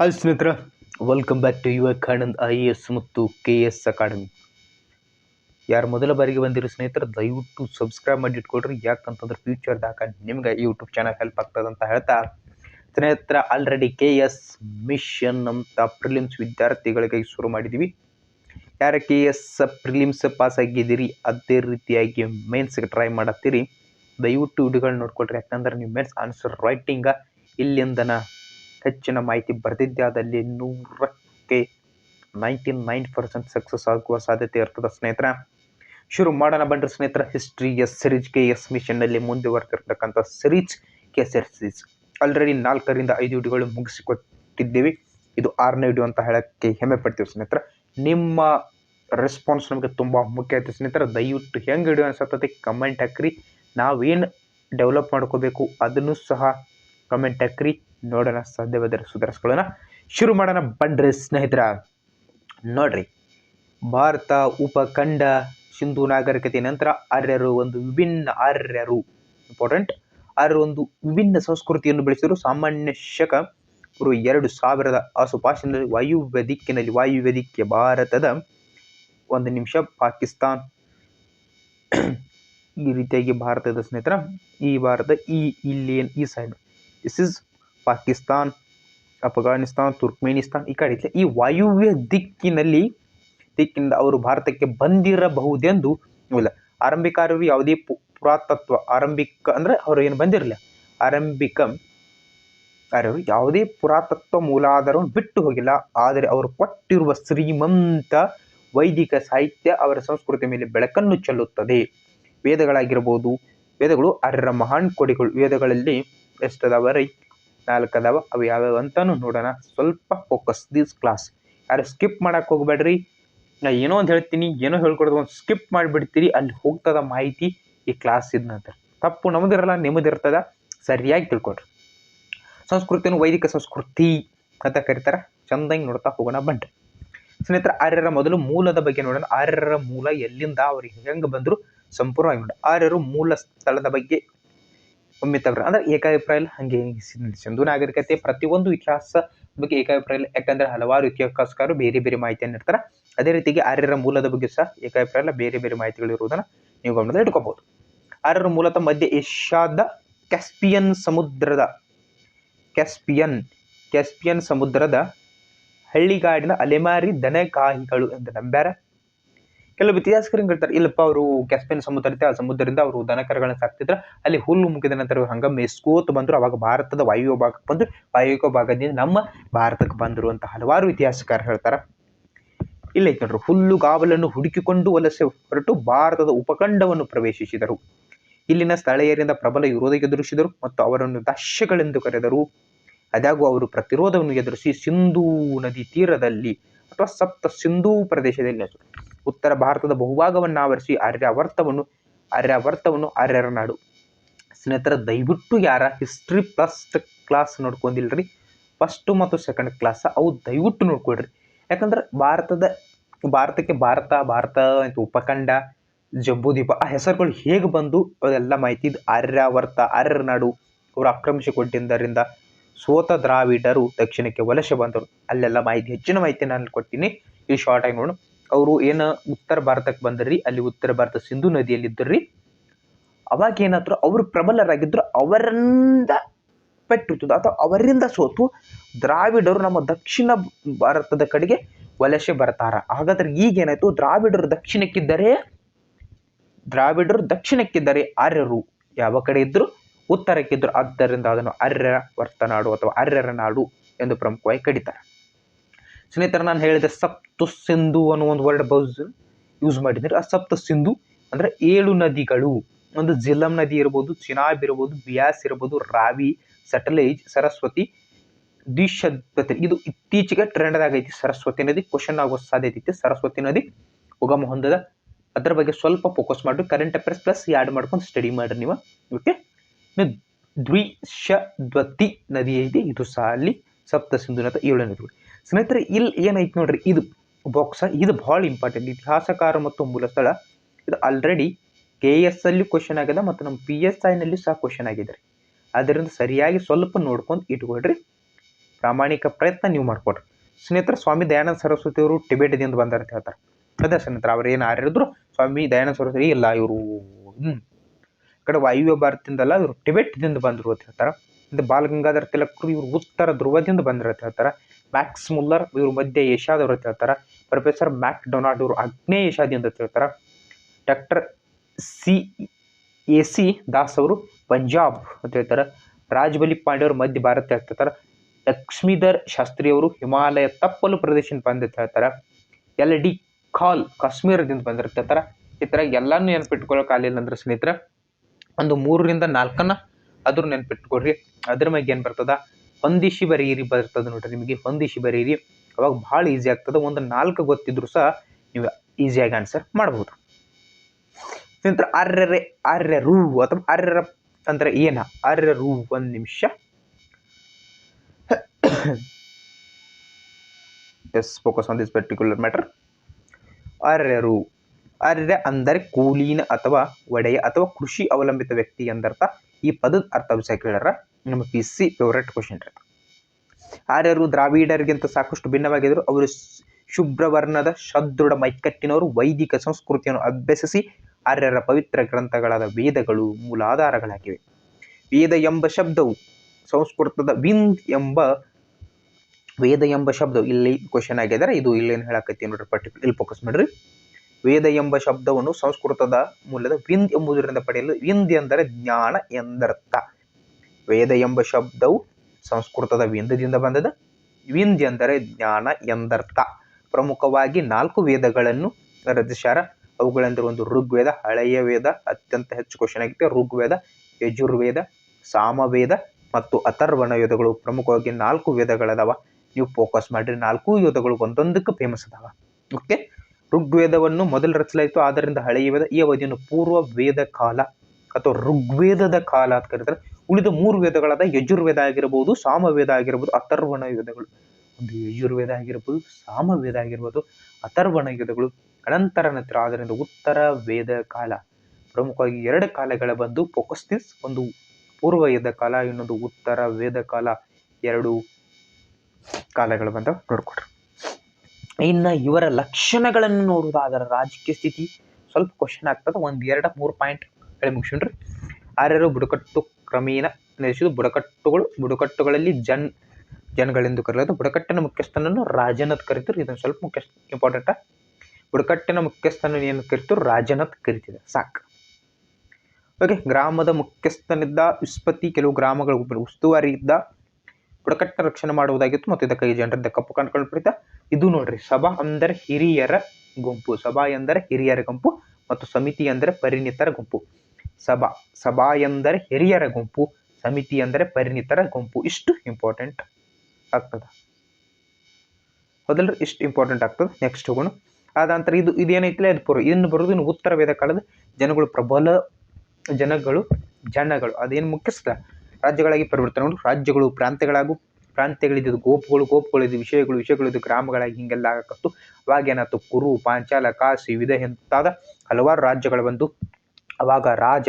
Hi ಸ್ನೇಹಿತರ welcome back to Yuva Anand I A S ಮತ್ತು K S academy ಯಾರು ಮೊದಲ ಬಾರಿಗೆ ಬಂದಿರೋ ಸ್ನೇಹಿತರು, ದಯವಿಟ್ಟು ಸಬ್ಸ್ಕ್ರೈಬ್ ಮಾಡಿ ಇಟ್ಕೊಳ್ರಿ. ಯಾಕಂತಂದ್ರೆ ಫ್ಯೂಚರ್ದಾಗ ನಿಮ್ಗೆ ಯೂಟ್ಯೂಬ್ ಚಾನಲ್ ಹೆಲ್ಪ್ ಆಗ್ತದೆ ಅಂತ ಹೇಳ್ತಾ. ಸ್ನೇಹಿತರ ಆಲ್ರೆಡಿ ಕೆ ಎಸ್ ಮಿಷನ್ ಅಂತ ಪ್ರಿಲಿಮ್ಸ್ ವಿದ್ಯಾರ್ಥಿಗಳಿಗೆ ಶುರು ಮಾಡಿದ್ದೀವಿ ಯಾರು ಕೆ ಎಸ್ ಪ್ರಿಲಿಮ್ಸ್ ಪಾಸ್ ಆಗಿದ್ದೀರಿ, ಅದೇ ರೀತಿಯಾಗಿ ಮೇನ್ಸ್ಗೆ ಟ್ರೈ ಮಾಡತ್ತೀರಿ. ದಯವಿಟ್ಟು ವಿಡಿಯೋಗಳು ನೋಡ್ಕೊಳ್ರಿ. ಯಾಕಂದ್ರೆ ನೀವು ಮೇನ್ಸ್ ಆನ್ಸರ್ ರೈಟಿಂಗ ಇಲ್ಲಿಂದನ ಹೆಚ್ಚಿನ ಮಾಹಿತಿ ಬರೆದಿದ್ದಾದಲ್ಲಿ ನೂರಕ್ಕೆ ನೈಂಟಿ ನೈನ್ ಪರ್ಸೆಂಟ್ ಸಕ್ಸಸ್ ಆಗುವ ಸಾಧ್ಯತೆ ಇರ್ತದೆ ಸ್ನೇಹಿತರ. ಶುರು ಮಾಡೋಣ ಬನ್ರಿ ಸ್ನೇಹಿತರ history S series K S ಮಿಷನ್ನಲ್ಲಿ ಮುಂದುವರೆದಿರ್ತಕ್ಕಂಥ series K S S series already ನಾಲ್ಕರಿಂದ ಐದು ವಿಡಿಯೋಗಳು ಮುಗಿಸಿಕೊಟ್ಟಿದ್ದೀವಿ. ಇದು ಆರನೇ ವಿಡಿಯೋ ಅಂತ ಹೇಳಕ್ಕೆ ಹೆಮ್ಮೆ ಪಡ್ತೀವಿ ಸ್ನೇಹಿತರ. ನಿಮ್ಮ ರೆಸ್ಪಾನ್ಸ್ ನಮಗೆ ತುಂಬ ಮುಖ್ಯ ಆಯ್ತು ಸ್ನೇಹಿತರ. ದಯವಿಟ್ಟು ಹೆಂಗೆ ವಿಡಿಯೋ ಅನ್ಸತ್ತೈತಿ ಕಮೆಂಟ್ ಹಾಕ್ರಿ. ನಾವೇನು ಡೆವಲಪ್ ಮಾಡ್ಕೋಬೇಕು ಅದನ್ನು ಸಹ ಕಮೆಂಟ್ ಹಾಕ್ರಿ ನೋಡೋಣ, ಸಾಧ್ಯವಾದರೆ ಸುಧಾರಿಸ್ಕೊಳ್ಳೋಣ. ಶುರು ಮಾಡೋಣ ಬಂಡ್ರಿ ಸ್ನೇಹಿತರ. ನೋಡ್ರಿ, ಭಾರತ ಉಪಖಂಡ ಸಿಂಧು ನಾಗರಿಕತೆ ನಂತರ ಆರ್ಯರು ಒಂದು ವಿಭಿನ್ನ, ಆರ್ಯರು ಇಂಪಾರ್ಟೆಂಟ್ ಆರ್ಯರು ಒಂದು ವಿಭಿನ್ನ ಸಂಸ್ಕೃತಿಯನ್ನು ಬೆಳೆಸಿದರು. ಸಾಮಾನ್ಯ ಶಕ ಪೂರ್ವ ಎರಡು ಸಾವಿರದ ಆಸುಪಾಸಿನಲ್ಲಿ ವಾಯುವ್ಯ ದಿಕ್ಕಿನಲ್ಲಿ, ವಾಯುವ್ಯ ಭಾರತದ ಒಂದು ನಿಮಿಷ, ಪಾಕಿಸ್ತಾನ್ ಈ ರೀತಿಯಾಗಿ ಭಾರತದ ಸ್ನೇಹಿತರ, ಈ ಭಾರತ, ಈ ಇಲ್ಲಿ ಈ side is Pakistan Afghanistan Turkmenistan ಈ ಕಡೆ ಈ ವಾಯುವ್ಯ ದಿಕ್ಕಿನಲ್ಲಿ ದಿಕ್ಕಿಂದ ಅವರು ಭಾರತಕ್ಕೆ ಬಂದಿರಬಹುದೆಂದು ಇಲ್ಲ. ಆರಂಭಿಕಾರರು ಯಾವುದೇ ಪುರಾತತ್ವ, ಆರಂಭಿಕ ಅಂದ್ರೆ ಅವರು ಏನು ಬಂದಿರಲಿಲ್ಲ. ಆರಂಭಿಕ ಅವರು ಯಾವುದೇ ಪುರಾತತ್ವ ಮೂಲಾಧಾರವನ್ನು ಬಿಟ್ಟು ಹೋಗಿಲ್ಲ. ಆದರೆ ಅವರು ಕೊಟ್ಟಿರುವ ಶ್ರೀಮಂತ ವೈದಿಕ ಸಾಹಿತ್ಯ ಅವರ ಸಂಸ್ಕೃತಿ ಮೇಲೆ ಬೆಳಕನ್ನು ಚೆಲ್ಲುತ್ತದೆ. ವೇದಗಳಾಗಿರ್ಬೋದು, ವೇದಗಳು ಆರ್ಯರ ಮಹಾನ್ ಕೊಡಿಗಳು. ವೇದಗಳಲ್ಲಿ ಎಷ್ಟದಾವ ರೈ? ನಾಲ್ಕದಾವ ಅವು ಯಾವ್ಯಾವ ಅಂತಾನು ನೋಡೋಣ. ಸ್ವಲ್ಪ ಫೋಕಸ್ ದಿಸ್ ಕ್ಲಾಸ್ ಯಾರು ಸ್ಕಿಪ್ ಮಾಡಕ್ಕೆ ಹೋಗ್ಬೇಡ್ರಿ. ನಾ ಏನೋ ಒಂದು ಹೇಳ್ತೀನಿ, ಏನೋ ಹೇಳ್ಕೊಡೋದು, ಒಂದು ಸ್ಕಿಪ್ ಮಾಡಿಬಿಡ್ತೀರಿ, ಅಲ್ಲಿ ಹೋಗ್ತದ ಮಾಹಿತಿ ಈ ಕ್ಲಾಸ್ ಇದ್ನಂತರ ತಪ್ಪು ನಮ್ದಿರಲ್ಲ ನಿಮ್ಮದಿರ್ತದ ಸರಿಯಾಗಿ ತಿಳ್ಕೊಡ್ರಿ ಸಂಸ್ಕೃತಿಯನ್ನು ವೈದಿಕ ಸಂಸ್ಕೃತಿ ಅಂತ ಕರೀತಾರೆ, ಚಂದಂಗೆ ನೋಡ್ತಾ ಹೋಗೋಣ, ಬನ್ರಿ. ಸ್ನೇಹಿತರ, ಆರ್ಯರ ಮೊದಲು ಮೂಲದ ಬಗ್ಗೆ ನೋಡೋಣ. ಆರ್ಯರ ಮೂಲ ಎಲ್ಲಿಂದ ಅವ್ರಿಗೆ ಹೆಂಗೆ ಬಂದರು, ಸಂಪೂರ್ಣವಾಗಿ ನೋಡಿ ಆರ್ಯರು ಮೂಲ ಸ್ಥಳದ ಬಗ್ಗೆ ಒಮ್ಮೆ ತಗ್ರ ಅಂದ್ರೆ ಏಕಾಭಿಪ್ರಾಯ ಹಂಗೆ ಸಿಂಧು ನಾಗರಿಕತೆ ಪ್ರತಿಯೊಂದು ಇತಿಹಾಸ ಬಗ್ಗೆ ಏಕಾಭಿಪ್ರಾಯ ಯಾಕಂದ್ರೆ ಹಲವಾರು ಇತಿಹಾಸಕಾರರು ಬೇರೆ ಬೇರೆ ಮಾಹಿತಿಯನ್ನು ಇರ್ತಾರೆ ಅದೇ ರೀತಿಗೆ ಆರ್ಯರ ಮೂಲದ ಬಗ್ಗೆ ಸಹ ಏಕಾಭಿಪ್ರಾಯ ಬೇರೆ ಬೇರೆ ಮಾಹಿತಿಗಳು ಇರುವುದನ್ನು ನೀವು ಗಮನದಲ್ಲಿ ಇಟ್ಕೋಬಹುದು ಆರ್ಯರ ಮೂಲತಃ ಮಧ್ಯ ಏಷ್ಯಾದ ಕ್ಯಾಸ್ಪಿಯನ್ ಸಮುದ್ರದ, ಕ್ಯಾಸ್ಪಿಯನ್ ಕ್ಯಾಸ್ಪಿಯನ್ ಸಮುದ್ರದ ಹಳ್ಳಿಗಾಡಿನ ಅಲೆಮಾರಿ ದನಗಾಹಿಗಳು ಎಂದು ನಂಬ್ಯಾರ. ಕೆಲವು ಇತಿಹಾಸಕರು ಹೇಳ್ತಾರೆ, ಇಲ್ಲಪ್ಪ ಅವರು ಕ್ಯಾಸ್ಪಿಯನ್ ಸಮುದ್ರ ಆ ಸಮುದ್ರದಿಂದ ಅವರು ದನಕರಗಳನ್ನ ಸಾಕ್ತಿದ್ರ. ಅಲ್ಲಿ ಹುಲ್ಲು ಮುಗಿದ ನಂತರ ಹಂಗ ಮೆಸ್ಕೋತ್ ಬಂದ್ರು. ಅವಾಗ ಭಾರತದ ವಾಯುವ್ಯ ಭಾಗಕ್ಕೆ ಬಂದು ವಾಯುವ್ಯ ಭಾಗದಿಂದ ನಮ್ಮ ಭಾರತಕ್ಕೆ ಬಂದರು ಅಂತ ಹಲವಾರು ಇತಿಹಾಸಕಾರ ಹೇಳ್ತಾರೆ. ಇಲ್ಲ ಐತೆ ನೋಡ್ರಿ ಹುಲ್ಲು ಗಾವಲನ್ನು ಹುಡುಕಿಕೊಂಡು ವಲಸೆ ಹೊರಟು ಭಾರತದ ಉಪಖಂಡವನ್ನು ಪ್ರವೇಶಿಸಿದರು. ಇಲ್ಲಿನ ಸ್ಥಳೀಯರಿಂದ ಪ್ರಬಲ ವಿರೋಧ ಎದುರಿಸಿದರು ಮತ್ತು ಅವರನ್ನು ದಶಗಳೆಂದು ಕರೆದರು. ಅದಾಗೂ ಅವರು ಪ್ರತಿರೋಧವನ್ನು ಎದುರಿಸಿ ಸಿಂಧೂ ನದಿ ತೀರದಲ್ಲಿ ಅಥವಾ ಸಪ್ತ ಸಿಂಧೂ ಪ್ರದೇಶದಲ್ಲಿ. ಉತ್ತರ ಭಾರತದ ಬಹುಭಾಗವನ್ನು ಆವರಿಸಿ ಆರ್ಯಾವರ್ತವನ್ನು ಆರ್ಯಾವರ್ತವನ್ನು ಆರ್ಯರ ನಾಡು. ಸ್ನೇಹಿತರ, ದಯವಿಟ್ಟು ಯಾರ ಹಿಸ್ಟ್ರಿ ಪ್ಲಸ್ ಕ್ಲಾಸ್ ನೋಡ್ಕೊಂಡಿಲ್ರಿ? ಫಸ್ಟ್ ಮತ್ತು ಸೆಕೆಂಡ್ ಕ್ಲಾಸ್ ಅವು ದಯವಿಟ್ಟು ನೋಡ್ಕೊಳ್ರಿ. ಯಾಕಂದ್ರೆ ಭಾರತದ, ಭಾರತಕ್ಕೆ ಭಾರತ ಭಾರತ ಅಂತ ಉಪಖಂಡ ಜಂಬೂದ್ವೀಪ ಆ ಹೆಸರುಗಳು ಹೇಗೆ ಬಂದು ಅದೆಲ್ಲ ಮಾಹಿತಿ ಇದು ಆರ್ಯಾವರ್ತ ಆರ್ಯರ ನಾಡು ಅವರು ಆಕ್ರಮಿಸಿಕೊಂಡಿದ್ದರಿಂದ ಸೋತ ದ್ರಾವಿಡರು ದಕ್ಷಿಣಕ್ಕೆ ವಲಸೆ ಬಂದರು. ಅಲ್ಲೆಲ್ಲ ಮಾಹಿತಿ, ಹೆಚ್ಚಿನ ಮಾಹಿತಿ ನಾನು ಕೊಟ್ಟಿನಿ ಈ ಶಾರ್ಟ್ ಆಗಿ ನೋಡು ಅವರು ಏನು ಉತ್ತರ ಭಾರತಕ್ಕೆ ಬಂದ್ರಿ, ಅಲ್ಲಿ ಉತ್ತರ ಭಾರತ ಸಿಂಧು ನದಿಯಲ್ಲಿದ್ದರ್ರಿ ಅವಾಗ ಏನಾದ್ರು ಅವರು ಪ್ರಬಲರಾಗಿದ್ರು, ಅವರಿಂದ ಪೆಟ್ಟಿರ್ತದ. ಅಥವಾ ಅವರಿಂದ ಸೋತು ದ್ರಾವಿಡರು ನಮ್ಮ ದಕ್ಷಿಣ ಭಾರತದ ಕಡೆಗೆ ವಲಸೆ ಬರ್ತಾರ. ಹಾಗಾದ್ರೆ ಈಗ ಏನಾಯ್ತು? ದ್ರಾವಿಡರು ದಕ್ಷಿಣಕ್ಕಿದ್ದರೆ ದ್ರಾವಿಡರು ದಕ್ಷಿಣಕ್ಕಿದ್ದರೆ ಆರ್ಯರು ಯಾವ ಕಡೆ ಇದ್ರು? ಉತ್ತರಕ್ಕಿದ್ರು. ಆದ್ದರಿಂದ ಅದನ್ನು ಆರ್ಯರ ವರ್ತನಾಡು ಅಥವಾ ಆರ್ಯರ ನಾಡು ಎಂದು ಪ್ರಮುಖವಾಗಿ ಕರೀತಾರೆ ಸ್ನೇಹಿತರೆ, ನಾನು ಹೇಳಿದೆ ಸಪ್ತ ಸಿಂಧು ಅನ್ನೋ ಒಂದು ವರ್ಡ್ ಬೌಸ್ ಯೂಸ್ ಮಾಡಿದ್ರೆ ಆ ಸಪ್ತ ಸಿಂಧು ಅಂದ್ರೆ ಏಳು ನದಿಗಳು. ಒಂದು ಜಿಲ್ಲಂ ನದಿ ಇರ್ಬೋದು, ಚಿನಾಬ್ ಇರ್ಬೋದು, ಬಿಯಾಸ್ ಇರ್ಬೋದು, ರಾವಿ, ಸಟಲೇಜ್, ಸರಸ್ವತಿ ದ್ವಿಶದ್ಪತಿ ಇದು ಇತ್ತೀಚೆಗೆ ಟ್ರೆಂಡ್ ಆಗೈತಿ ಸರಸ್ವತಿ ನದಿ ಕ್ವಶನ್ ಆಗೋ ಸಾಧ್ಯತೆ ಐತಿ. ಸರಸ್ವತಿ ನದಿ ಉಗಮ ಹೊಂದದ. ಅದರ ಬಗ್ಗೆ ಸ್ವಲ್ಪ ಫೋಕಸ್ ಮಾಡಿ ಕರೆಂಟ್ ಅಫೇರ್ಸ್ ಪ್ಲಸ್ ಆ್ಯಡ್ ಮಾಡ್ಕೊಂಡು ಸ್ಟಡಿ ಮಾಡ್ರಿ ನೀವು. ಓಕೆ ದ್ವಿಶದ್ವತಿ ನದಿ ಐತಿ ಇದು ಸಹ ಅಲ್ಲಿ ಸಪ್ತ ಸಿಂಧು ಏಳನೇ ತುಳು ಸ್ನೇಹಿತರೆ, ಇಲ್ಲಿ ಏನೈತಿ ನೋಡ್ರಿ, ಇದು ಬಾಕ್ಸ ಇದು ಭಾಳ ಇಂಪಾರ್ಟೆಂಟ್ ಇತಿಹಾಸಕಾರ ಮತ್ತು ಮೂಲ ಸ್ಥಳ. ಇದು ಆಲ್ರೆಡಿ ಕೆ ಎಸ್ ಅಲ್ಲಿ ಕ್ವಶನ್ ಆಗಿದೆ ಮತ್ತು ನಮ್ಮ ಪಿ ಎಸ್ ಐನಲ್ಲಿ ಸಹ ಕ್ವಶನ್ ಆಗಿದೆ ರೀ. ಅದರಿಂದ ಸರಿಯಾಗಿ ಸ್ವಲ್ಪ ನೋಡ್ಕೊಂಡು ಇಟ್ಕೊಳ್ರಿ. ಪ್ರಾಮಾಣಿಕ ಪ್ರಯತ್ನ ನೀವು ಮಾಡ್ಕೊಡ್ರಿ ಸ್ನೇಹಿತರೆ, ಸ್ವಾಮಿ ದಯಾನಂದ ಸರಸ್ವತಿ ಅವರು ಟಿಬೇಟ್ದಿಂದ ಬಂದಾರ ಅಂತ ಹೇಳ್ತಾರೆ. ಅದೇ ಸ್ನೇಹಿತರೆ, ಅವ್ರು ಏನು ಆರಿದ್ರು ಸ್ವಾಮಿ ದಯಾನಂದ ಸರಸ್ವತಿ, ಇಲ್ಲ ಇವರು ಹ್ಞೂ ಕಡೆ ವಾಯುವ್ಯ ಭಾರತದಿಂದಲ್ಲ ಇವರು ಟಿಬೆಟ್ದಿಂದ ಬಂದರು ಅಂತ ಹೇಳ್ತಾರೆ. ಮತ್ತು ಬಾಲಗಂಗಾಧರ ತಿಲಕರು ಇವರು ಉತ್ತರ ಧ್ರುವದಿಂದ ಬಂದರು ಅಂತ ಹೇಳ್ತಾರೆ. ಮ್ಯಾಕ್ಸ್ ಮುಲ್ಲರ್ ಇವರು ಮಧ್ಯ ಏಷ್ಯಾದವರು ಅಂತ ಹೇಳ್ತಾರೆ. ಪ್ರೊಫೆಸರ್ ಮ್ಯಾಕ್ ಡೊನಾಲ್ಡ್ ಇವರು ಆಗ್ನೇಯ ಏಷ್ಯಾದಿಂದ ಹೇಳ್ತಾರೆ. Doctor C A C Das ಅವರು ಪಂಜಾಬ್ ಅಂತ ಹೇಳ್ತಾರೆ. ರಾಜ್ಬಲಿ ಪಾಂಡೆ ಅವರು ಮಧ್ಯ ಭಾರತ ಹೇಳ್ತಾರೆ. ಲಕ್ಷ್ಮೀಧರ್ ಶಾಸ್ತ್ರಿ ಅವರು ಹಿಮಾಲಯ ತಪ್ಪಲು ಪ್ರದೇಶದಿಂದ ಬಂದ ಹೇಳ್ತಾರೆ. ಎಲ್ ಡಿ ಖಾಲ್ ಕಾಶ್ಮೀರದಿಂದ ಬಂದಿರ್ತಾರೆ ಈ ಥರ ಎಲ್ಲಾನು ನೆನ್ಪಿಟ್ಕೊಳ್ಳೋಕೆ ಆಗಲಿಲ್ಲ ಅಂದ್ರೆ ಸ್ನೇಹಿತರೆ. ಒಂದು ಮೂರರಿಂದ ನಾಲ್ಕನ್ನ ಅದ್ರ ನೆನ್ಪಿಟ್ಕೊಡ್ರಿ ಅದ್ರ ಮ್ಯಾಗ ಏನು ಬರ್ತದ? ಹೊಂದಿಸಿ ಬರೀರಿ ಬರ್ತದೆ ನೋಡ್ರಿ ನಿಮಗೆ ಹೊಂದಿಸಿ ಬರೀರಿ ಅವಾಗ ಭಾಳ ಈಸಿ ಆಗ್ತದೆ. ಒಂದು ನಾಲ್ಕು ಗೊತ್ತಿದ್ರು ಸಹ ನೀವು ಈಸಿಯಾಗಿ ಆನ್ಸರ್ ಮಾಡ್ಬೋದು. ನಂತರ ಆರ್ಯ ರು ಅಥವಾ ಆರ್ಯರ ಅಂದ್ರೆ ಏನ? ಆರ್ಯರು ಒಂದು ನಿಮಿಷ. Yes focus on this particular matter ಆರ್ಯರು Arya ಅಂದರೆ ಕೂಲೀನ ಅಥವಾ ಒಡೆಯ ಅಥವಾ ಕೃಷಿ ಅವಲಂಬಿತ ವ್ಯಕ್ತಿ ಎಂದರ್ಥ. ಈ ಪದದ ಅರ್ಥ ವಿಷಯ ಹೇಳ್ಯಾರ ನಮ್ಮ ಪಿ ಸಿ ಫೇವ್ರೆಟ್ ಕ್ವಶನ್ ರೀ ಆರ್ಯರು ದ್ರಾವಿಡರಿಗಿಂತ ಸಾಕಷ್ಟು ಭಿನ್ನವಾಗಿದ್ದರು. ಅವರು ಶುಭ್ರವರ್ಣದ ಶದೃಢ ಮೈಕಟ್ಟಿನವರು, ವೈದಿಕ ಸಂಸ್ಕೃತಿಯನ್ನು ಅಭ್ಯಸಿಸಿ ಆರ್ಯರ ಪವಿತ್ರ ಗ್ರಂಥಗಳಾದ ವೇದಗಳು ಮೂಲಾಧಾರಗಳಾಗಿವೆ ವೇದ ಎಂಬ ಶಬ್ದವು ಸಂಸ್ಕೃತದ ವಿಂದ್ ಎಂಬ ವೇದ ಎಂಬ ಶಬ್ದವು ಇಲ್ಲಿ ಕ್ವಶನ್ ಆಗಿದ್ದಾರೆ ಇದು ಇಲ್ಲೇನು ಹೇಳಕತ್ತೀನಿ ನೋಡ್ರಿ ಪರ್ಟಿಕ್ಯುಲರ್ ಇಲ್ಲಿ ಫೋಕಸ್ ಮಾಡ್ರಿ. ವೇದ ಎಂಬ ಶಬ್ದವನ್ನು ಸಂಸ್ಕೃತದ ಮೂಲದ ವಿಂದ್ ಎಂಬುದರಿಂದ ಪಡೆಯಲು ವಿಂದ್ ಎಂದರೆ ಜ್ಞಾನ ಎಂದರ್ಥ ವೇದ ಎಂಬ ಶಬ್ದವು ಸಂಸ್ಕೃತದ ವಿಂದದಿಂದ ಬಂದದ ವಿಂದ್ ಎಂದರೆ ಜ್ಞಾನ ಎಂದರ್ಥ ಪ್ರಮುಖವಾಗಿ ನಾಲ್ಕು ವೇದಗಳನ್ನು ರಚಿಸ್ಯಾರ ಅವುಗಳೆಂದರೆ ಒಂದು ಋಗ್ವೇದ, ಹಳೆಯ ವೇದ, ಅತ್ಯಂತ ಹೆಚ್ಚು ಕ್ವಶನ್ ಆಗಿದೆ ಋಗ್ವೇದ, ಯಜುರ್ವೇದ, ಸಾಮವೇದ ಮತ್ತು ಅಥರ್ವಣ ವೇದಗಳು ಪ್ರಮುಖವಾಗಿ ನಾಲ್ಕು ವೇದಗಳದಾವ. ನೀವು ಫೋಕಸ್ ಮಾಡಿರಿ, ನಾಲ್ಕು ವೇದಗಳು ಒಂದೊಂದಕ್ಕೆ ಫೇಮಸ್ ಅದಾವ. ಓಕೆ ಋಗ್ವೇದವನ್ನು ಮೊದಲು ರಚಿಸಲಾಯಿತು, ಆದ್ದರಿಂದ ಹಳೆಯ ವೇದ, ಈ ಅವಧಿಯನ್ನು ಪೂರ್ವ ವೇದ ಕಾಲ ಅಥವಾ ಋಗ್ವೇದದ ಕಾಲ ಅಂತ ಕರೀತಾರೆ. ಉಳಿದ ಮೂರು ವೇದಗಳಾದ ಯಜುರ್ವೇದ ಆಗಿರ್ಬೋದು, ಸಾಮವೇದ ಆಗಿರ್ಬೋದು, ಅಥರ್ವಣ ವೇದಗಳು. ಒಂದು ಯಜುರ್ವೇದ ಆಗಿರ್ಬೋದು, ಸಾಮವೇದ ಆಗಿರ್ಬೋದು, ಅಥರ್ವಣ ವೇದಗಳು. ಅನಂತರ ನಂತರ ಆದ್ದರಿಂದ ಉತ್ತರ ವೇದ ಕಾಲ. ಪ್ರಮುಖವಾಗಿ ಎರಡು ಕಾಲಗಳ ಬಂದು ಫೋಕಸ್ ದಿಸ್ ಒಂದು ಪೂರ್ವ ವೇದ ಕಾಲ, ಇನ್ನೊಂದು ಉತ್ತರ ವೇದ ಕಾಲ. ಎರಡು ಕಾಲಗಳು ಬಂದ ನೋಡ್ಕೊಡ್ರಿ ಇನ್ನು ಇವರ ಲಕ್ಷಣಗಳನ್ನು ನೋಡುವುದಾದರೆ ರಾಜಕೀಯ ಸ್ಥಿತಿ ಸ್ವಲ್ಪ ಕ್ವಶನ್ ಆಗ್ತದೆ. ಒಂದು ಎರಡು, ಮೂರು ಪಾಯಿಂಟ್ ಹೇಳಿ ಮುಗಿಸ್ಕೊಂಡ್ರಿ. ಆರ್ಯರು ಬುಡಕಟ್ಟು ಕ್ರಮೇಣ ನಡೆಸಿದ್ದು. ಬುಡಕಟ್ಟುಗಳು, ಬುಡಕಟ್ಟುಗಳಲ್ಲಿ ಜನ್, ಜನಗಳೆಂದು ಕರೆಯೋದು ಬುಡಕಟ್ಟಿನ ಮುಖ್ಯಸ್ಥನನ್ನು ರಾಜನತ್ ಕರಿತಾರೆ ಇದನ್ನು ಸ್ವಲ್ಪ ಮುಖ್ಯ ಇಂಪಾರ್ಟೆಂಟ ಬುಡಕಟ್ಟಿನ ಮುಖ್ಯಸ್ಥನ ಏನು ಕರಿತರು ರಾಜನತ್ ಕರಿತಿದೆ ಸಾಕು. ಓಕೆ ಗ್ರಾಮದ ಮುಖ್ಯಸ್ಥನಿದ್ದ ವಿಸ್ಪತಿ, ಕೆಲವು ಗ್ರಾಮಗಳ ಉಸ್ತುವಾರಿ ಇದ್ದ ಬುಡಕಟ್ಟಿನ ರಕ್ಷಣೆ ಮಾಡುವುದಾಗಿತ್ತು ಮತ್ತು ಇದಕ್ಕೆ ಈ ಜನರಿಂದ ಕಪ್ಪು ಕಂಡುಕೊಂಡು ಪಡಿತ ಇದು ನೋಡ್ರಿ, ಸಭಾ ಅಂದರೆ ಹಿರಿಯರ ಗುಂಪು. ಸಭಾ ಎಂದರೆ ಹಿರಿಯರ ಗುಂಪು ಮತ್ತು ಸಮಿತಿ ಅಂದರೆ ಪರಿಣಿತರ ಗುಂಪು. ಸಭಾ ಸಭಾ ಎಂದರೆ ಹಿರಿಯರ ಗುಂಪು, ಸಮಿತಿ ಅಂದರೆ ಪರಿಣಿತರ ಗುಂಪು. ಇಷ್ಟು ಇಂಪಾರ್ಟೆಂಟ್ ಆಗ್ತದೆ. ಹೌದಲ್ರಿ? ಇಷ್ಟು ಇಂಪಾರ್ಟೆಂಟ್ ಆಗ್ತದೆ. ನೆಕ್ಸ್ಟ್ ಹೋಗೋಣ. ಆದ ನಂತರ ಇದು ಇದೇನೈತಿಲ್ಲ ಇದು ಪೂರ್ವ. ಇನ್ನು ಬರೋದು ಇನ್ನು ಉತ್ತರ ವೇದ ಕಾಲದ ಜನಗಳು, ಪ್ರಬಲ ಜನಗಳು ಜನಗಳು. ಅದೇನು ಮುಖ್ಯಸ್ಥ ರಾಜ್ಯಗಳಾಗಿ ಪರಿವರ್ತನೆಗಳು ರಾಜ್ಯಗಳು ಪ್ರಾಂತ್ಯಗಳಾಗು, ಪ್ರಾಂತ್ಯಗಳಿದ್ದು ಗೋಪುಗಳು, ಗೋಪುಗಳಿದ್ದು ವಿಷಯಗಳು, ವಿಷಯಗಳಿದ್ದು ಗ್ರಾಮಗಳಾಗಿ ಹಿಂಗೆಲ್ಲ ಆಗಕತ್ತು. ಅವಾಗೇನಾಯ್ತು ಕುರು, ಪಾಂಚಾಲ ಕಾಸಿ ವಿಧ ಹಲವಾರು ರಾಜ್ಯಗಳು ಬಂದು ಅವಾಗ ರಾಜ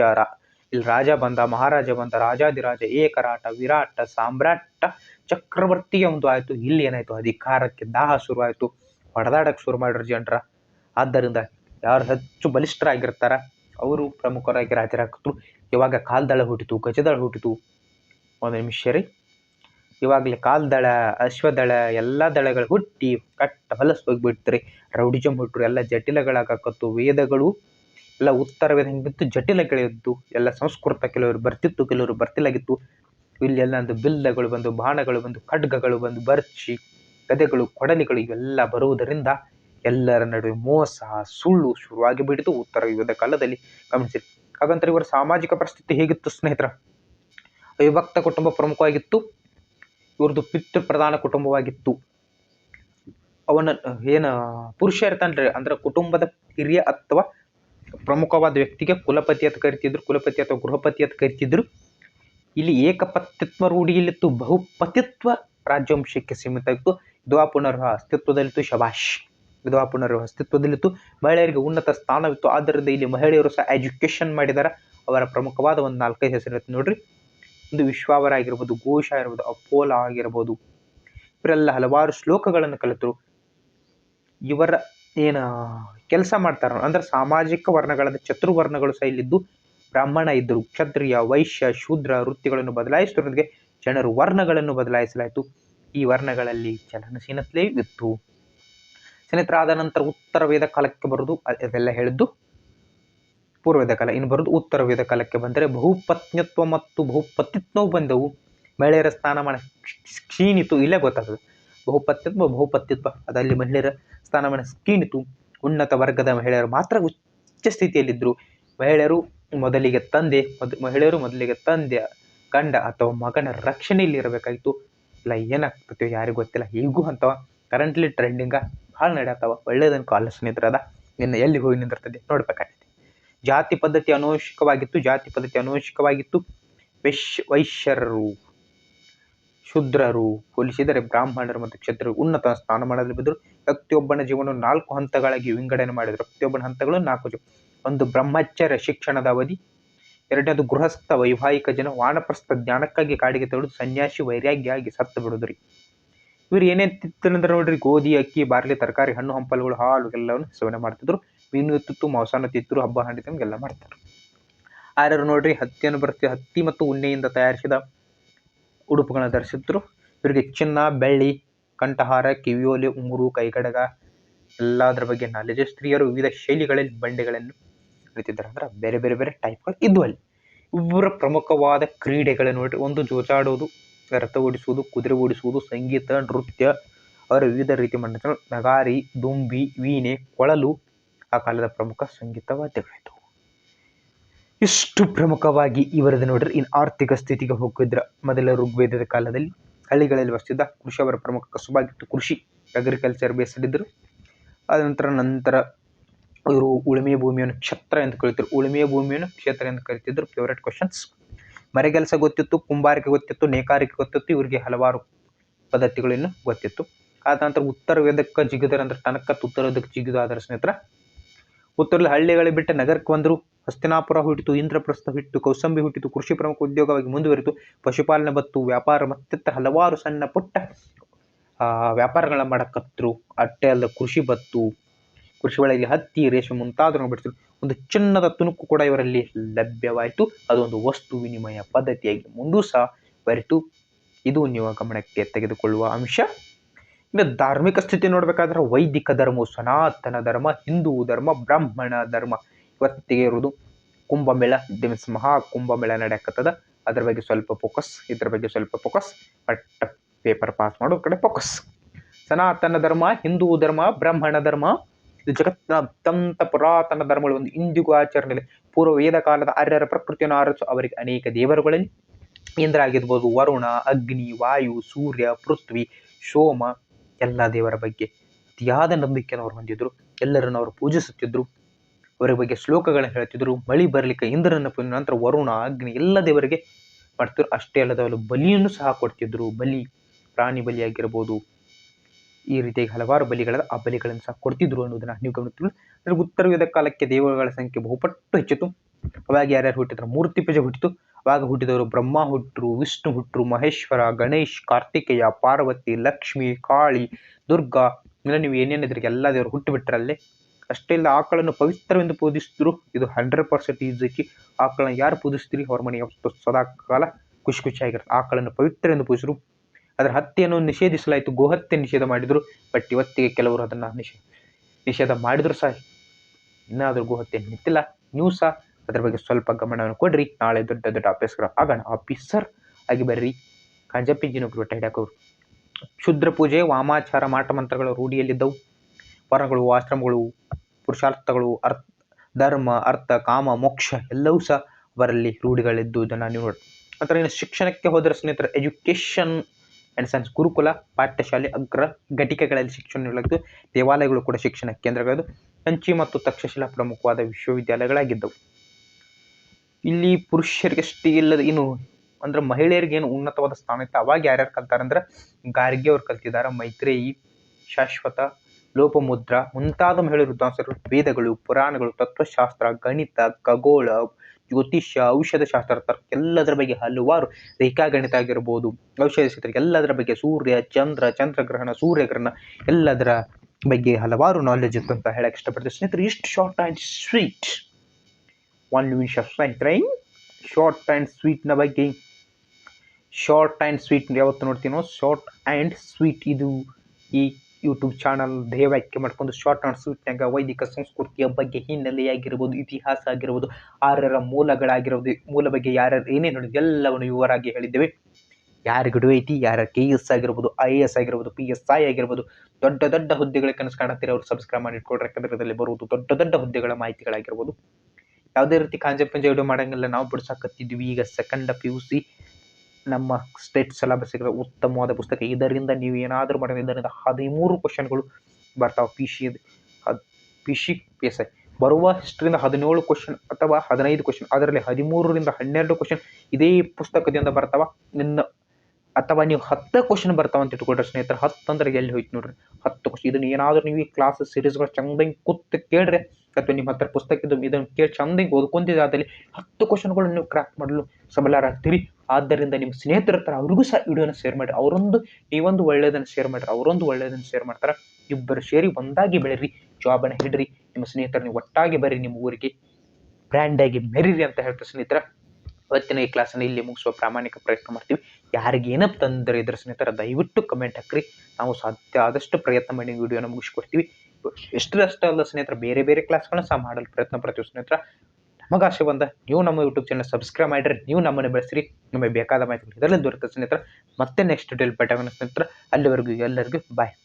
ಇಲ್ಲಿ ರಾಜ ಬಂದ, ಮಹಾರಾಜ ಬಂದ ರಾಜಾದಿರಾಜ ಏಕರಾಟ, ವಿರಾಟ, ಸಾಮ್ರಾಟ, ಚಕ್ರವರ್ತಿಯ ಒಂದು ಆಯಿತು. ಇಲ್ಲಿ ಏನಾಯಿತು? ಅಧಿಕಾರಕ್ಕೆ ದಾಹ ಶುರುವಾಯಿತು. ಹೊಡೆದಾಡಕ್ಕೆ ಶುರು ಮಾಡ್ರಿ ಜನರ. ಆದ್ದರಿಂದ ಯಾರು ಹೆಚ್ಚು ಬಲಿಷ್ಠರಾಗಿರ್ತಾರ? ಅವರು ಪ್ರಮುಖರಾಗಿ ರಾಜರಾಗ್ತರು ಇವಾಗ ಕಾಲ್ದಳ ಹುಟ್ಟಿತು, ಗಜದಳ ಹುಟ್ಟಿತು. ಒಂದು ನಿಮಿಷ ರೀ ಇವಾಗಲೇ ಕಾಲ್ದಳ ಅಶ್ವದಳ ಎಲ್ಲ ದಳಗಳು ಹುಟ್ಟಿ ಕಟ್ಟ ಹೊಲಸು ಹೋಗಿಬಿಡ್ತಾರೆ. ರೌಡಿಜಮ್ ಹುಟ್ಟರು ಎಲ್ಲ ಜಟಿಲಗಳಾಗಕತ್ತು, ವೇದಗಳು, ಎಲ್ಲ ಉತ್ತರ ವೇದ ಹಿಂಗಿತ್ತು ಜಟಿಲಗಳಿದ್ದು ಎಲ್ಲ ಸಂಸ್ಕೃತ ಕೆಲವರು ಬರ್ತಿತ್ತು, ಕೆಲವರು ಬರ್ತಿಲಾಗಿತ್ತು. ಎಲ್ಲ ಒಂದು ಬಿಲ್ಲಗಳು ಬಂದು, ಬಾಣಗಳು ಬಂದು, ಖಡ್ಗಗಳು ಬಂದು ಬರ್ಚಿ, ಗದೆಗಳು, ಕೊಡಲಿಗಳು ಇವೆಲ್ಲ ಬರುವುದರಿಂದ ಎಲ್ಲರ ನಡುವೆ ಮೋಸ, ಸುಳ್ಳು ಶುರುವಾಗಿ ಬಿಡಿತು ಉತ್ತರ ಯುಗದ ಕಾಲದಲ್ಲಿ ಗಮನಿಸಿ ಹಾಗಂತ ಇವರ ಸಾಮಾಜಿಕ ಪರಿಸ್ಥಿತಿ ಹೇಗಿತ್ತು ಸ್ನೇಹಿತರ? ಅವಿಭಕ್ತ ಕುಟುಂಬ ಪ್ರಮುಖವಾಗಿತ್ತು. ಇವ್ರದ್ದು ಪಿತೃ ಪ್ರಧಾನ ಕುಟುಂಬವಾಗಿತ್ತು. ಅವನ, ಏನು, ಪುರುಷ ಇರ್ತಾನ್ರಿ ಅಂದ್ರೆ ಕುಟುಂಬದ ಹಿರಿಯ ಅಥವಾ ಪ್ರಮುಖವಾದ ವ್ಯಕ್ತಿಗೆ ಕುಲಪತಿ ಅಂತ ಕರಿತಿದ್ರು, ಕುಲಪತಿ ಅಥವಾ ಗೃಹಪತಿ ಅಂತ ಕರಿತಿದ್ರು. ಇಲ್ಲಿ ಏಕಪತಿತ್ವ ರೂಢಿಯಲ್ಲಿತ್ತು ಬಹುಪತಿತ್ವ ರಾಜ್ಯವಂಶಕ್ಕೆ ಸೀಮಿತ ಆಗಿತ್ತು ವಿಧವಾ ಅಸ್ತಿತ್ವದಲ್ಲಿತ್ತು ಶಬಾಷ್. ವಿಧವಾ ಪುನರ್ ಅಸ್ತಿತ್ವದಲ್ಲಿತ್ತು. ಮಹಿಳೆಯರಿಗೆ ಉನ್ನತ ಸ್ಥಾನವಿತ್ತು. ಆದ್ದರಿಂದ ಇಲ್ಲಿ ಮಹಿಳೆಯರು ಸಹ ಎಜುಕೇಷನ್ ಮಾಡಿದ್ದಾರೆ ಅವರ ಪ್ರಮುಖವಾದ ಒಂದು ನಾಲ್ಕೈದು ಹೆಸರು ನೋಡ್ರಿ. ಒಂದು ವಿಶ್ವಾವರ ಆಗಿರ್ಬೋದು, ಘೋಷ ಆಗಿರ್ಬೋದು, ಅಪೋಲ ಆಗಿರ್ಬೋದು. ಇವರೆಲ್ಲ ಹಲವಾರು ಶ್ಲೋಕಗಳನ್ನು ಕಲಿತರು. ಇವರ ಏನು ಕೆಲಸ ಮಾಡ್ತಾರ ಅಂದ್ರೆ ಸಾಮಾಜಿಕ ವರ್ಣಗಳಾದ ಚತುರ್ವರ್ಣಗಳು ಸಹ ಇಲ್ಲಿದ್ದು ಬ್ರಾಹ್ಮಣ ಇದ್ದರು. ಕ್ಷತ್ರಿಯ, ವೈಶ್ಯ, ಶೂದ್ರ ವೃತ್ತಿಗಳನ್ನು ಬದಲಾಯಿಸಿದ್ರೊಂದಿಗೆ ಜನರು ವರ್ಣಗಳನ್ನು ಬದಲಾಯಿಸಲಾಯಿತು. ಈ ವರ್ಣಗಳಲ್ಲಿ ಚಲನಶೀಲತೆ ಇತ್ತು. ಸ್ನೇಹಿತರ, ಆದ ನಂತರ ಉತ್ತರ ವೇದ ಕಾಲಕ್ಕೆ ಬರೋದು ಅದೆಲ್ಲ ಹೇಳಿದ್ದು ಪೂರ್ವದ ಕಾಲ, ಇನ್ನು ಬರೋದು ಉತ್ತರ ವೇದ ಕಾಲಕ್ಕೆ ಬಂದರೆ ಬಹುಪತ್ನಿತ್ವ ಮತ್ತು ಬಹುಪತಿತ್ವವು ಬಂದವು. ಮಹಿಳೆಯರ ಸ್ಥಾನಮಾನ ಕ್ಷ- ಕ್ಷೀಣಿತು, ಇಲ್ಲೇ ಗೊತ್ತಾಗ್ತದೆ. ಬಹುಪತ್ನಿತ್ವ ಬಹುಪತಿತ್ವ, ಅದರಲ್ಲಿ ಮಹಿಳೆಯರ ಸ್ಥಾನಮಾನ ಕ್ಷೀಣಿತು. ಉನ್ನತ ವರ್ಗದ ಮಹಿಳೆಯರು ಮಾತ್ರ ಉಚ್ಚ ಸ್ಥಿತಿಯಲ್ಲಿದ್ದರು. ಮಹಿಳೆಯರು ಮೊದಲಿಗೆ ತಂದೆ ಮಹಿಳೆಯರು ಮೊದಲಿಗೆ ತಂದೆ ಗಂಡ ಅಥವಾ ಮಗನ ರಕ್ಷಣೆಯಲ್ಲಿ ಇರಬೇಕಾಗಿತ್ತು. ಇಲ್ಲ, ಏನಾಗ್ತದೆ ಯಾರಿಗೂ ಗೊತ್ತಿಲ್ಲ. ಈಗೂ ಅಂತವ ಕರೆಂಟ್ಲಿ ಟ್ರೆಂಡಿಂಗ ಭಾಳ ನಡೆಯತ್ತವ. ಒಳ್ಳೇದನ್ನು ಕಾಲೇಜ್ ಸ್ನೇಹಿತರದ ಇನ್ನು ಎಲ್ಲಿ ಹೋಗಿ ನಿಂತಿರ್ತದೆ ನೋಡ್ಬೇಕಾಗ್ತದೆ ಜಾತಿ ಪದ್ಧತಿ ಅನುವಂಶಿಕವಾಗಿತ್ತು ಜಾತಿ ಪದ್ಧತಿ ಅನುವಂಶಿಕವಾಗಿತ್ತು ವೈಶ್, ವೈಶ್ಯರು, ಶೂದ್ರರು ಹೋಲಿಸಿದರೆ ಬ್ರಾಹ್ಮಣರು ಮತ್ತು ಕ್ಷತ್ರರು ಉನ್ನತ ಸ್ಥಾನಮಾನದಲ್ಲಿ ಬಿದ್ದರು ಪ್ರತಿಯೊಬ್ಬನ ಜೀವನವನ್ನು ನಾಲ್ಕು ಹಂತಗಳಾಗಿ ವಿಂಗಡಣೆ ಮಾಡಿದರು. ಪ್ರತಿಯೊಬ್ಬನ ಹಂತಗಳು ನಾಲ್ಕು ಒಂದು ಬ್ರಹ್ಮಚರ್ಯ ಶಿಕ್ಷಣದ ಅವಧಿ, ಎರಡನೇದು ಗೃಹಸ್ಥ ವೈವಾಹಿಕ ಜನ ವಾನಪ್ರಸ್ಥ ಜ್ಞಾನಕ್ಕಾಗಿ ಕಾಡಿಗೆ ತೆರಳು ಸನ್ಯಾಸಿ ವೈರಾಗ್ಯಾಗಿ ಸತ್ತು ಬಿಡುದ್ರಿ ಇವ್ರು ಏನೇನು ತಿತ್ತಂದ್ರೆ ನೋಡ್ರಿ ಗೋಧಿ, ಅಕ್ಕಿ, ಬಾರ್ಲಿ, ತರಕಾರಿ, ಹಣ್ಣು, ಹಂಪಲುಗಳು, ಹಾಲು ಎಲ್ಲವನ್ನು ಸೇವನೆ ಮಾಡ್ತಿದ್ರು. ಮೀನು ತುತ್ತು ಮಾಂಸನ ತಿತ್ತರು, ಹಬ್ಬ ಹಂಡಿತಂಗೆ ಎಲ್ಲ ಮಾಡ್ತಾರೆ. ಆರ್ಯರು ನೋಡ್ರಿ, ಹತ್ತಿಯನ್ನು ಬರ್ತಿ, ಹತ್ತಿ ಮತ್ತು ಉಣ್ಣೆಯಿಂದ ತಯಾರಿಸಿದ ಉಡುಪುಗಳನ್ನ ಧರಿಸಿದ್ರು. ಇವರಿಗೆ ಚಿನ್ನ, ಬೆಳ್ಳಿ, ಕಂಠಹಾರ ಕಿವಿಯೋಲೆ ಉಂಗುರು, ಕೈಗಡಗ, ಎಲ್ಲದರ ಬಗ್ಗೆ ನಾಲೆಜ್ ಸ್ತ್ರೀಯರು ವಿವಿಧ ಶೈಲಿಗಳಲ್ಲಿ ಬಂಡೆಗಳನ್ನು ಕಲಿತಿದ್ದಾರೆ. ಅಂದ್ರೆ ಬೇರೆ ಬೇರೆ ಬೇರೆ ಟೈಪ್ಗಳು ಇದ್ವು ಅಲ್ಲಿ. ಇವರ ಪ್ರಮುಖವಾದ ಕ್ರೀಡೆಗಳು ನೋಡ್ರಿ, ಒಂದು ಜೋಚಾಡೋದು ರಥ ಓಡಿಸುವುದು ಕುದುರೆ ಓಡಿಸುವುದು, ಸಂಗೀತ, ನೃತ್ಯ, ಅವರ ವಿವಿಧ ರೀತಿ ಮಂಡಳ ನಗಾರಿ, ದುಂಬಿ, ವೀಣೆ, ಕೊಳಲು ಆ ಕಾಲದ ಪ್ರಮುಖ ಸಂಗೀತ ವಾದ್ಯಗಳಿದ್ದವು ಇಷ್ಟು ಪ್ರಮುಖವಾಗಿ ಇವರದ್ದು ನೋಡ್ರಿ ಇನ್ನು ಆರ್ಥಿಕ ಸ್ಥಿತಿಗೆ ಹೋಗಿದ್ರ, ಮೊದಲ ಋಗ್ವೇದದ ಕಾಲದಲ್ಲಿ ಹಳ್ಳಿಗಳಲ್ಲಿ ವಸ್ತಿದ್ದ ಕೃಷಿ ಅವರ ಪ್ರಮುಖ ಕಸುಬಾಗಿತ್ತು ಕೃಷಿ ಅಗ್ರಿಕಲ್ಚರ್ ಬೇಸ್ಡ್ ಅದ ನಂತರ ನಂತರ ಇವರು ಉಳುಮೆ ಭೂಮಿಯನ್ನು ಕ್ಷೇತ್ರ ಎಂದು ಕರೀತಿದ್ರು. ಉಳುಮೆ ಭೂಮಿಯನ್ನು ಕ್ಷೇತ್ರ ಎಂದು ಕರಿತಿದ್ರು. ಫೇವರೇಟ್ ಕ್ವಶನ್ಸ್ ಮರೆಗೆಲಸ ಗೊತ್ತಿತ್ತು, ಕುಂಬಾರಿಕೆ ಗೊತ್ತಿತ್ತು, ನೇಕಾರಿಕೆ ಗೊತ್ತಿತ್ತು, ಇವರಿಗೆ ಹಲವಾರು ಪದ್ಧತಿಗಳನ್ನು ಗೊತ್ತಿತ್ತು. ಆದ ನಂತರ ಉತ್ತರ ವೇದಕ್ಕೆ ಜಿಗಿದರ ಅಂದ್ರೆ ತನಕ ಜಿಗಿದು ಆದರ ಸ್ನೇಹಿತರ ಉತ್ತರದ ಹಳ್ಳಿಗಳಿಗೆ ಬಿಟ್ಟು ನಗರಕ್ಕೆ ಬಂದರು ಹಸ್ತಿನಾಪುರ ಹುಟ್ಟಿತು, ಇಂದ್ರಪ್ರಸ್ಥ ಹುಟ್ಟಿತು, ಕೌಸಂಬಿ ಹುಟ್ಟಿತು, ಕೃಷಿ ಪ್ರಮುಖ ಉದ್ಯೋಗವಾಗಿ ಮುಂದುವರಿತು. ಪಶುಪಾಲನೆ ಬತ್ತು, ವ್ಯಾಪಾರ ಮತ್ತಿತರ ಹಲವಾರು ಸಣ್ಣ ಪುಟ್ಟ ವ್ಯಾಪಾರಗಳನ್ನ ಮಾಡಕತ್ತರು ಅಟ್ಟೆ ಅಲ್ಲ ಕೃಷಿ ಬತ್ತು, ಕೃಷಿ ಒಳಗೆ ಹತ್ತಿ, ರೇಷ್ಮೆ ಮುಂತಾದವನ್ನು ಬಿಡಿಸಿದ್ರು. ಒಂದು ಚಿನ್ನದ ತುಣುಕು ಕೂಡ ಇವರಲ್ಲಿ ಲಭ್ಯವಾಯಿತು. ಅದೊಂದು ವಸ್ತು ವಿನಿಮಯ ಪದ್ಧತಿಯಾಗಿ ಮುಂದೂ ಸಹ ಬರಿತು. ಇದು ನೀವು ಗಮನಕ್ಕೆ ತೆಗೆದುಕೊಳ್ಳುವ ಅಂಶ. ಇನ್ನು ಧಾರ್ಮಿಕ ಸ್ಥಿತಿ ನೋಡ್ಬೇಕಾದ್ರೆ ವೈದಿಕ ಧರ್ಮ, ಸನಾತನ ಧರ್ಮ, ಹಿಂದೂ ಧರ್ಮ, ಬ್ರಾಹ್ಮಣ ಧರ್ಮ ಇವತ್ತಿಗೆ ಇರುವುದು ಕುಂಭಮೇಳ ಮೀನ್ಸ್ ಮಹಾ ಕುಂಭಮೇಳ ನಡೆಯಕತ್ತದ. ಅದ್ರ ಬಗ್ಗೆ ಸ್ವಲ್ಪ ಫೋಕಸ್ ಇದ್ರ ಬಗ್ಗೆ ಸ್ವಲ್ಪ ಫೋಕಸ್ ಬಟ್ ಪೇಪರ್ ಪಾಸ್ ಮಾಡೋ ಕಡೆ ಫೋಕಸ್ ಸನಾತನ ಧರ್ಮ, ಹಿಂದೂ ಧರ್ಮ, ಬ್ರಾಹ್ಮಣ ಧರ್ಮ, ಇದು ಜಗತ್ತಿನ ಅತ್ಯಂತ ಪುರಾತನ ಧರ್ಮಗಳು ಒಂದು ಇಂದಿಗೂ ಆಚರಣೆಯಲ್ಲಿ ಪೂರ್ವ ವೇದ ಕಾಲದ ಆರ್ಯರ ಪ್ರಕೃತಿಯನ್ನು ಆರಿಸು ಅವರಿಗೆ ಅನೇಕ ದೇವರುಗಳಲ್ಲಿ. ಇಂದ್ರ ಆಗಿರ್ಬೋದು, ವರುಣ, ಅಗ್ನಿ, ವಾಯು, ಸೂರ್ಯ, ಪೃಥ್ವಿ, ಸೋಮ ಎಲ್ಲ ದೇವರ ಬಗ್ಗೆ ಅತಿಯಾದ ನಂಬಿಕೆಯನ್ನು ಅವರು ಹೊಂದಿದ್ರು, ಎಲ್ಲರನ್ನು ಅವರು ಪೂಜಿಸುತ್ತಿದ್ದರು ಅವರ ಬಗ್ಗೆ ಶ್ಲೋಕಗಳನ್ನು ಹೇಳ್ತಿದ್ರು, ಮಳಿ ಬರಲಿಕ್ಕೆ ಇಂದ್ರನ ಪುಣ್ಯ, ನಂತರ ವರುಣ, ಅಗ್ನಿ ಎಲ್ಲ ದೇವರಿಗೆ ಮಾಡ್ತಿದ್ರು. ಅಷ್ಟೇ ಅಲ್ಲದೆ ಅವರು ಬಲಿಯನ್ನು ಸಹ ಕೊಡ್ತಿದ್ರು. ಬಲಿ, ಪ್ರಾಣಿ ಬಲಿಯಾಗಿರ್ಬೋದು ಈ ರೀತಿಯಾಗಿ ಹಲವಾರು ಬಲಿಗಳ ಆ ಬಲಿಗಳನ್ನು ಸಹ ಕೊಡ್ತಿದ್ರು ಅನ್ನೋದನ್ನ ನೀವು ಗಮನಿಸಿದ್ರು ಅಂದ್ರೆ ಉತ್ತರ ವೇದ ಕಾಲಕ್ಕೆ ದೇವರುಗಳ ಸಂಖ್ಯೆ ಬಹುಪಟ್ಟು ಹೆಚ್ಚಿತು ಅವಾಗ ಯಾರ್ಯಾರು ಹುಟ್ಟಿದ್ರು? ಮೂರ್ತಿ ಪೂಜೆ ಹುಟ್ಟಿತು ಅವಾಗ ಹುಟ್ಟಿದವರು ಬ್ರಹ್ಮ ಹುಟ್ಟರು ವಿಷ್ಣು ಹುಟ್ಟರು ಮಹೇಶ್ವರ, ಗಣೇಶ್, ಕಾರ್ತಿಕೇಯ, ಪಾರ್ವತಿ, ಲಕ್ಷ್ಮಿ, ಕಾಳಿ, ದುರ್ಗಾ ಇಲ್ಲ ನೀವು ಏನೇನಿದ್ರಿಗೆ ಎಲ್ಲ ದೇವರು ಹುಟ್ಟುಬಿಟ್ರಲ್ಲಿ ಅಷ್ಟೇ ಇಲ್ಲ ಆಕಳನ್ನು ಪವಿತ್ರವೆಂದು ಪೂಜಿಸಿದ್ರು ಇದು ಹಂಡ್ರೆಡ್ ಪರ್ಸೆಂಟ್ ಈಜಿ ಆಕಳನ್ನ ಯಾರು ಪೂಜಿಸ್ತೀರಿ ಅವ್ರ ಮನೆ ಯಾವತ್ತು ಸದಾ ಕಾಲ ಖುಷಿ ಖುಷಿಯಾಗಿರುತ್ತೆ. ಆಕಳನ್ನು ಪವಿತ್ರ ಎಂದು ಪೂಜಿಸಿದ್ರು ಅದರ ಹತ್ಯೆಯನ್ನು ನಿಷೇಧಿಸಲಾಯಿತು. ಗೋಹತ್ಯೆ ನಿಷೇಧ ಮಾಡಿದ್ರು. ಬಟ್ ಇವತ್ತಿಗೆ ಕೆಲವರು ಅದನ್ನು ನಿಷೇಧ ಮಾಡಿದ್ರು ಸಹ. ಇನ್ನಾದರೂ ಗೋಹತ್ಯೆ ನಿಂತಿಲ್ಲ. ನೀವು ಸಹ ಅದ್ರ ಬಗ್ಗೆ ಸ್ವಲ್ಪ ಗಮನವನ್ನು ಕೊಡ್ರಿ. ನಾಳೆ ದೊಡ್ಡ ದೊಡ್ಡ ಆಫೀಸ್ಗಳು ಆಗೋಣ. ಆಫೀಸರ್ ಆಗಿ ಬರ್ರಿ. ಕಂಜಪ್ಪಿಂಜಿ ನೌಕರಿ ಒಟ್ಟ ಶುದ್ರ ಪೂಜೆ, ವಾಮಾಚಾರ, ಮಾಟ ಮಂತ್ರಗಳು ರೂಢಿಯಲ್ಲಿದ್ದವು. ವರಗಳು, ಆಶ್ರಮಗಳು, ಪುರುಷಾರ್ಥಗಳು, ಅರ್ಥ, ಧರ್ಮ, ಅರ್ಥ, ಕಾಮ, ಮೋಕ್ಷ ಎಲ್ಲವೂ ಸಹ ಅವರಲ್ಲಿ ರೂಢಿಗಳಿದ್ದು ಇದನ್ನು ನೀವು ನೋಡಿ ನಂತರ ಇನ್ನು ಶಿಕ್ಷಣಕ್ಕೆ ಹೋದರೆ ಸ್ನೇಹಿತರೆ ಎಜುಕೇಷನ್ ಆ್ಯಂಡ್ ಸೈನ್ಸ್ ಗುರುಕುಲ, ಪಾಠಶಾಲೆ, ಅಗ್ರ ಘಟಿಕೆಗಳಲ್ಲಿ ಶಿಕ್ಷಣ ನೀಡಲಾಗಿದ್ದು, ದೇವಾಲಯಗಳು ಕೂಡ ಶಿಕ್ಷಣ ಕೇಂದ್ರಗಳದ್ದು. ಕಂಚಿ ಮತ್ತು ತಕ್ಷಶಿಲಾ ಪ್ರಮುಖವಾದ ವಿಶ್ವವಿದ್ಯಾಲಯಗಳಾಗಿದ್ದವು. ಇಲ್ಲಿ ಪುರುಷರಿಗಷ್ಟೇ ಇಲ್ಲದ ಇನ್ನು ಅಂದ್ರೆ ಮಹಿಳೆಯರಿಗೆ ಏನು ಉನ್ನತವಾದ ಸ್ಥಾನ ಇತ್ತು, ಅವಾಗ ಯಾರ್ಯಾರು ಕಲ್ತಾರೆ ಅಂದ್ರೆ ಗಾರ್ಗಿ ಅವ್ರು ಕಲ್ತಿದ್ದಾರೆ ಮೈತ್ರೇಯಿ, ಶಾಶ್ವತ, ಲೋಪಮುದ್ರ ಮುಂತಾದ ಮಹಿಳೆಯರು ವಿದ್ವಾಂಸರು ವೇದಗಳು, ಪುರಾಣಗಳು, ತತ್ವಶಾಸ್ತ್ರ, ಗಣಿತ, ಖಗೋಳ, ಜ್ಯೋತಿಷ್ಯ ಔಷಧ ಶಾಸ್ತ್ರ ಎಲ್ಲದರ ಬಗ್ಗೆ ಹಲವಾರು ರೇಖಾಗಣಿತ ಆಗಿರ್ಬೋದು, ಔಷಧ ಶಾಸ್ತ್ರ ಎಲ್ಲದರ ಬಗ್ಗೆ ಸೂರ್ಯ, ಚಂದ್ರ, ಚಂದ್ರಗ್ರಹಣ, ಸೂರ್ಯಗ್ರಹಣ ಎಲ್ಲದರ ಬಗ್ಗೆ ಹಲವಾರು ನಾಲೆಜ್ ಇತ್ತು ಅಂತ ಹೇಳಕ್ಕೆ ಇಷ್ಟಪಡ್ತೀವಿ ಸ್ನೇಹಿತರೆ, ಇಷ್ಟು ಶಾರ್ಟ್ ಆ್ಯಂಡ್ ಸ್ವೀಟ್ ಒಂದು ನಿಮಿಷ ಟ್ರೈನ್ ಶಾರ್ಟ್ ಆ್ಯಂಡ್ ಸ್ವೀಟ್ನ ಬಗ್ಗೆ. ಶಾರ್ಟ್ ಆ್ಯಂಡ್ ಸ್ವೀಟ್ ಯಾವತ್ತು ನೋಡ್ತೀನೋ? ಶಾರ್ಟ್ ಆ್ಯಂಡ್ ಸ್ವೀಟ್ ಇದು ಈ ಯೂಟ್ಯೂಬ್ ಚಾನಲ್ ಧ್ಯೇಯವಾಕ್ಯ ಮಾಡ್ಕೊಂಡು ಶಾರ್ಟ್ ಆ್ಯಂಡ್ ಸ್ವೀಟ್ನಾಗ ವೈದಿಕ ಸಂಸ್ಕೃತಿಯ ಬಗ್ಗೆ ಹಿನ್ನೆಲೆಯಾಗಿರ್ಬೋದು, ಇತಿಹಾಸ ಆಗಿರ್ಬೋದು, ಆರ್ಯರ ಮೂಲಗಳಾಗಿರ್ಬೋದು, ಮೂಲ ಬಗ್ಗೆ ಯಾರ್ಯಾರು ಏನೇ ಹೇಳಿದ್ರು ಎಲ್ಲವನ್ನು ವಿವರಾಗಿ ಹೇಳಿದ್ದೇವೆ. ಯಾರಿಗಿಡು ಐತಿ? ಯಾರ ಕೆ ಎಸ್ ಆಗಿರ್ಬೋದು ಐ ಎ ಎಸ್ ಆಗಿರ್ಬೋದು ಪಿ ಎಸ್ ಐ ಆಗಿರ್ಬೋದು, ದೊಡ್ಡ ದೊಡ್ಡ ಹುದ್ದೆಗಳ ಕನಸು ಕಾಣುತ್ತೀರಿ ಅವರು ಸಬ್ಸ್ಕ್ರೈಬ್ ಮಾಡಿ ಇಟ್ಕೊಳ್ರಿ ಯಾಕಂದ್ರೆ ಅದರಲ್ಲಿ ಬರುವುದು ದೊಡ್ಡ ದೊಡ್ಡ ಹುದ್ದೆಗಳ ಮಾಹಿತಿಗಳಾಗಿರ್ಬೋದು. ಯಾವುದೇ ರೀತಿ ಕಾಂಜೆ ಪಂಜೆ ಮಾಡಂಗಿಲ್ಲ ನಾವು ಬಿಡ್ಸಾಕತ್ತಿದ್ವಿ. ಈಗ ಸೆಕೆಂಡ್ ಪಿ ಯು ಸಿ ನಮ್ಮ ಸ್ಟೇಟ್ ಸಿಲೆಬಸ್ಸಿಗೆ ಉತ್ತಮವಾದ ಪುಸ್ತಕ. ಇದರಿಂದ ನೀವು ಏನಾದರೂ ಮಾಡಿದ್ರೆ ಇದರಿಂದ ಹದಿಮೂರು ಕ್ವಶನ್ಗಳು ಬರ್ತಾವೆ. P C P C P S I ಬರುವ ಹಿಸ್ಟ್ರಿಂದ ಹದಿನೇಳು ಕ್ವಶನ್ ಅಥವಾ ಹದಿನೈದು ಕ್ವಶನ್ ಅದರಲ್ಲಿ ಹದಿಮೂರರಿಂದ ಹನ್ನೆರಡು ಕ್ವಶನ್ ಇದೇ ಪುಸ್ತಕದಿಂದ ಬರ್ತಾವ. ನಿನ್ನ ಅಥವಾ ನೀವು ಹತ್ತು ಕ್ವಶನ್ ಬರ್ತಾವ ಅಂತ ಇಟ್ಕೊಂಡ್ರೆ ಸ್ನೇಹಿತರೆ. ಹತ್ತು ಅಂದ್ರೆ ಎಲ್ಲಿ ಹೋಯ್ತು ನೋಡ್ರಿ? ಹತ್ತು ಕ್ವಶನ್ ಇದನ್ನ ಏನಾದರೂ ನೀವು ಈ ಕ್ಲಾಸ್ ಸೀರೀಸ್ಗಳು ಚಂದಂಗೆ ಕೂತು ಕೇಳ್ರಿ. ಅಥವಾ ನಿಮ್ಮ ಹತ್ರ ಪುಸ್ತಕ ಇದು ಇದನ್ನು ಕೇಳಿ ಚಂದಂಗೆ ಓದ್ಕೊಂತಿದ್ದಾದಲ್ಲಿ ಹತ್ತು ಗಳನ್ನು ನೀವು ಕ್ರಾಕ್ ಮಾಡಲು ಸಬಲರಾಗ್ತೀರಿ ಆದ್ದರಿಂದ ನಿಮ್ಮ ಸ್ನೇಹಿತರ ಹತ್ರ ಅವ್ರಿಗೂ ಸಹ ವಿಡಿಯೋನ ಶೇರ್ ಮಾಡಿರಿ. ಅವರೊಂದು ನೀವೊಂದು ಒಳ್ಳೆಯದನ್ನು ಶೇರ್ ಮಾಡಿರಿ. ಅವರೊಂದು ಒಳ್ಳೆಯದನ್ನು ಶೇರ್ ಮಾಡ್ತಾರೆ. ಇಬ್ಬರು ಸೇರಿ ಒಂದಾಗಿ ಬೆಳೀರಿ. ಜಾಬನ್ನು ಹಿಡ್ರಿ. ನಿಮ್ಮ ಸ್ನೇಹಿತರು ನೀವು ಒಟ್ಟಾಗಿ ಬರ್ರಿ. ನಿಮ್ಮ ಊರಿಗೆ ಬ್ರ್ಯಾಂಡಾಗಿ ಮೆರೀರಿ ಅಂತ ಹೇಳ್ತಾರೆ ಸ್ನೇಹಿತರ. ಇವತ್ತಿನ ಈ ಕ್ಲಾಸನ್ನು ಇಲ್ಲಿ ಮುಗಿಸುವ ಪ್ರಾಮಾಣಿಕ ಪ್ರಯತ್ನ ಮಾಡ್ತೀವಿ. ಯಾರಿಗೆ ಏನಪ್ಪ ತೊಂದರೆ ಇದ್ರೆ ಸ್ನೇಹಿತರ, ದಯವಿಟ್ಟು ಕಮೆಂಟ್ ಹಾಕ್ರಿ. ನಾವು ಸಾಧ್ಯ ಆದಷ್ಟು ಪ್ರಯತ್ನ ಮಾಡಿ ವಿಡಿಯೋನ ಮುಗಿಸ್ಕೊಡ್ತೀವಿ. ಎಷ್ಟರಷ್ಟು ಅಲ್ಲ ಸ್ನೇಹಿತರ, ಬೇರೆ ಬೇರೆ ಕ್ಲಾಸ್ಗಳನ್ನ ಸಹ ಮಾಡಲು ಪ್ರಯತ್ನ ಪಡ್ತೀವಿ ಸ್ನೇಹಿತರ. ನಮಗೆ ಆಸೆ ಬಂದ, ನೀವು ನಮ್ಮ ಯೂಟ್ಯೂಬ್ ಚಾನಲ್ ಸಬ್ಸ್ಕ್ರೈಬ್ ಮಾಡಿರಿ, ನೀವು ನಮ್ಮನ್ನು ಬೆಳೆಸಿರಿ. ನಿಮಗೆ ಬೇಕಾದ ಮಾಹಿತಿ ಇದರಲ್ಲಿ ದೊರೆತ ಸ್ನೇಹಿತರ. ಮತ್ತೆ ನೆಕ್ಸ್ಟ್ ಡೇಲ್ ಪಟ್ಟಾಗೋಣ ಸ್ನೇಹಿತರ. ಅಲ್ಲಿವರೆಗೂ ಎಲ್ಲರಿಗೂ ಬಾಯ್ ಬಾಯ್